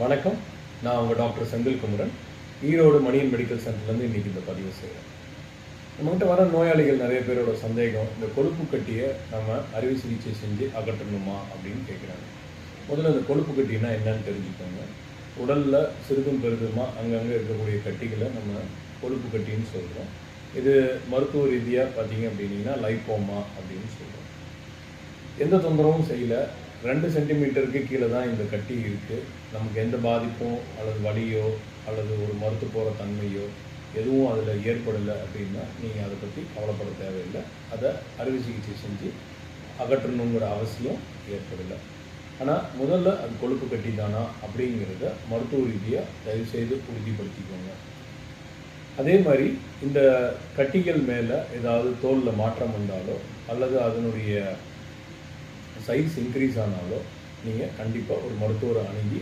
வணக்கம். நான் உங்கள் டாக்டர் செந்தில் குமரன். ஈரோடு மணியன் மெடிக்கல் சென்டர்லேருந்து இன்றைக்கி இந்த பதிவு செய்கிறேன் நம்மகிட்ட வர நோயாளிகள் நிறைய பேரோட சந்தேகம் இந்த கொழுப்பு கட்டியை நம்ம அறுவை சிகிச்சை செஞ்சு அகற்றணுமா அப்படின்னு கேட்குறாங்க முதல்ல இந்த கொழுப்பு கட்டினா என்னன்னு தெரிஞ்சுக்கோங்க. உடலில் சிறிதும் பெரிதுமாக அங்கங்கே இருக்கக்கூடிய கட்டிகளை நம்ம கொழுப்பு கட்டின்னு சொல்கிறோம் இது மருத்துவ ரீதியாக பார்த்தீங்க அப்படின்னா லைப்போமா அப்படின்னு சொல்கிறோம் எந்த தொந்தரவும் செய்யலை. ரெண்டு சென்டிமீட்டருக்கு கீழே தான் இந்த கட்டி இருக்குது நமக்கு எந்த பாதிப்பும் அல்லது வலியோ அல்லது ஒரு மருத்து போகிற தன்மையோ எதுவும் அதில் ஏற்படலை அப்படின்னா நீங்கள் அதை பற்றி கவலைப்பட தேவையில்லை. அதை அறுவை சிகிச்சை செஞ்சு அகற்றணுங்கிற அவசியம் ஏற்படலை. ஆனால் முதல்ல அது கொழுப்பு கட்டி தானா அப்படிங்கிறத மருத்துவ ரீதியாக தயவுசெய்து உறுதிப்படுத்திக்கோங்க. அதே மாதிரி இந்த கட்டிகள் மேலே ஏதாவது தோலில் மாற்றம் வந்தாலோ அல்லது அதனுடைய சைஸ் இன்க்ரீஸ் ஆனாலோ நீங்கள் கண்டிப்பாக ஒரு மருத்துவரை அணுகி